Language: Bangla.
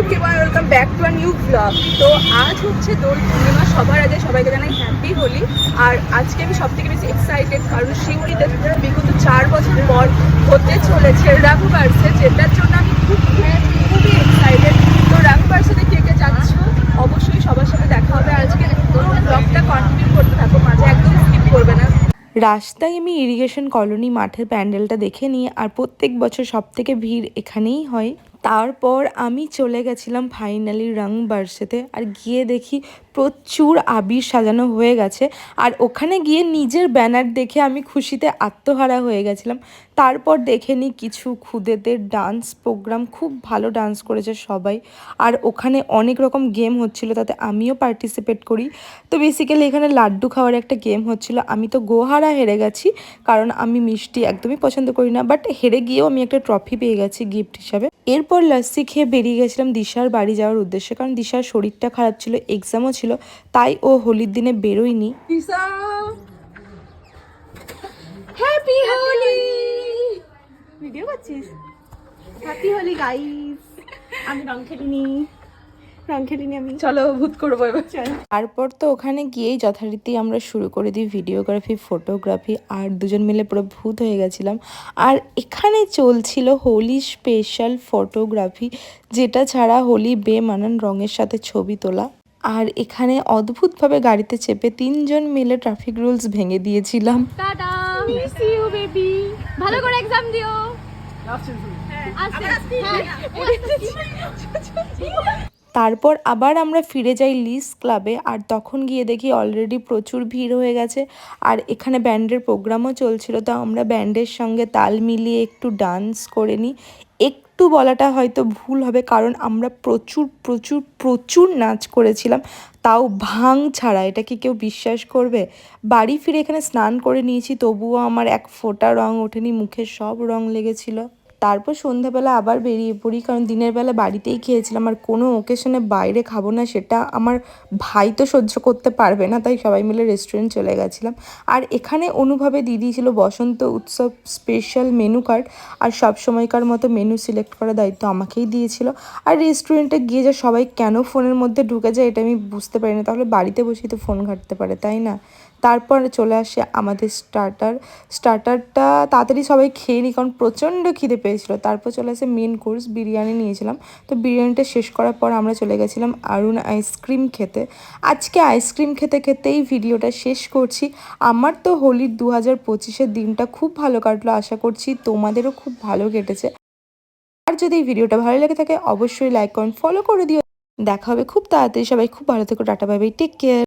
Everyone welcome back to a new blog তো আজ হচ্ছে দোল পূর্ণিমা, সবার আগে সবাইকে জানাই হ্যাপি হোলি আর আজকে আমি সব থেকে বেশি এক্সাইটেড কারণ সিউড়িতে বিগত চার বছর পর হতে চলেছে রাঘুবার্সে যেটার জন্য আমি খুব খুবই এক্সাইটেড তো রাঘুবার্সেতে কে কে যাচ্ছ, অবশ্যই সবার সাথে দেখা হবে। আজকে ব্লগটা কন্টিনিউ করতে থাকো, মাঝে একদম স্কিপ করবে না। রাস্তায় আমি ইরিগেশন কলোনি মাঠের প্যান্ডেলটা দেখে নিই, আর প্রত্যেক বছর সব থেকে ভিড় এখানেই হয়। তারপর আমি চলে গেছিলাম ফাইনালি রং বার্সেতে আর গিয়ে দেখি প্রচুর আবির সাজানো হয়ে গেছে। আর ওখানে গিয়ে নিজের ব্যানার দেখে আমি খুশিতে আত্মহারা হয়ে গেছিলাম। তারপর দেখে নিই কিছু খুদেদের ডান্স প্রোগ্রাম খুব ভালো ডান্স করেছে সবাই। আর ওখানে অনেক রকম গেম হচ্ছিল, তাতে আমিও পার্টিসিপেট করি। তো বেসিক্যালি এখানে লাড্ডু খাওয়ার একটা গেম হচ্ছিল। আমি তো গোহারা হেরে গেছি, কারণ আমি মিষ্টি একদমই পছন্দ করি না। বাট হেরে গিয়েও আমি একটা ট্রফি পেয়ে গেছি গিফট হিসাবে। এরপর লাস্সি খেয়ে বেরিয়ে গেছিলাম দিশার বাড়ি যাওয়ার উদ্দেশ্যে। কারণ দিশার শরীরটা খারাপ ছিল এক্সামও ছিল তাই ও হোলির দিনে বেরোয়নি। দিশা হ্যাপি হোলি ভিডিও করছিস? হ্যাপি হোলি গাইস আমি রং খেলিনি। রং খেলিনি আমি। চলো ভূত করব এবার। তারপর তো ওখানে গিয়েই যথারীতি আমরা শুরু করে দিই ভিডিওগ্রাফি ফটোগ্রাফি আর দুজন মিলে পুরো ভূত হয়ে গেছিলাম। আর এখানে চলছিল হোলি স্পেশাল ফটোগ্রাফি যেটা ছাড়া হোলি বেমানান রঙের সাথে ছবি তোলা। আর এখানে অদ্ভুতভাবে গাড়িতে চেপে তিনজন মিলে ট্রাফিক রুলস ভেঙে দিয়েছিলাম। ভালো করে এক্সাম দিও। তারপর আবার আমরা ফিরে যাই লিস ক্লাবে আর তখন গিয়ে দেখি অলরেডি প্রচুর ভিড় হয়ে গেছে। আর এখানে ব্যান্ডের প্রোগ্রামও চলছিল তো আমরা ব্যান্ডের সঙ্গে তাল মিলিয়ে একটু ডান্স করে নিই। একটু বলাটা হয়তো ভুল হবে, কারণ আমরা প্রচুর প্রচুর প্রচুর নাচ করেছিলাম। তাও ভাং ছাড়া, এটা কি কেউ বিশ্বাস করবে? বাড়ি ফিরে এখানে স্নান করে নিয়েছি, তবুও আমার এক ফোঁটা রং ওঠেনি, মুখে সব রং লেগেছিল। তারপর সন্ধ্যাবেলা আবার বেরিয়ে পড়ি, কারণ দিনের বেলা বাড়িতেই খেয়েছিলাম। আর কোনো ওকেশনে বাইরে খাব না, সেটা আমার ভাই তো সহ্য করতে পারবে না, তাই সবাই মিলে রেস্টুরেন্ট চলে গেছিলাম। আর এখানে অনুভবে দিদি ছিল বসন্ত উৎসব স্পেশাল মেনু কার্ড আর সব সময়কার মতো মেনু সিলেক্ট করার দায়িত্ব আমাকেই দিয়েছিল। আর রেস্টুরেন্টে গিয়ে যে সবাই কেন ফোনের মধ্যে ঢুকে যায় এটা আমি বুঝতে পারি না, তাহলে বাড়িতে বসেই তো ফোন ঘাটতে পারে, তাই না? তারপর চলে আসে আমাদের স্টার্টার স্টার্টারটা তাড়াতাড়ি সবাই খেয়ে নিই কারণ প্রচণ্ড খিদে পেয়েছিল। তারপর চলে আসে মেন কোর্স বিরিয়ানি নিয়েছিলাম। তো বিরিয়ানিটা শেষ করার পর আমরা চলে গেছিলাম আরুণ আইসক্রিম খেতে। আজকে আইসক্রিম খেতে খেতেই ভিডিওটা শেষ করছি। আমার তো হোলির দু হাজার পঁচিশের দিনটা খুব ভালো কাটলো, আশা করছি তোমাদেরও খুব ভালো কেটেছে। আর যদি এই ভিডিওটা ভালো লেগে থাকে, অবশ্যই লাইক কমেন্ট ফলো করে দিও। দেখা হবে খুব তাড়াতাড়ি। সবাই খুব ভালো থেকো, টাটা বাই টেক কেয়ার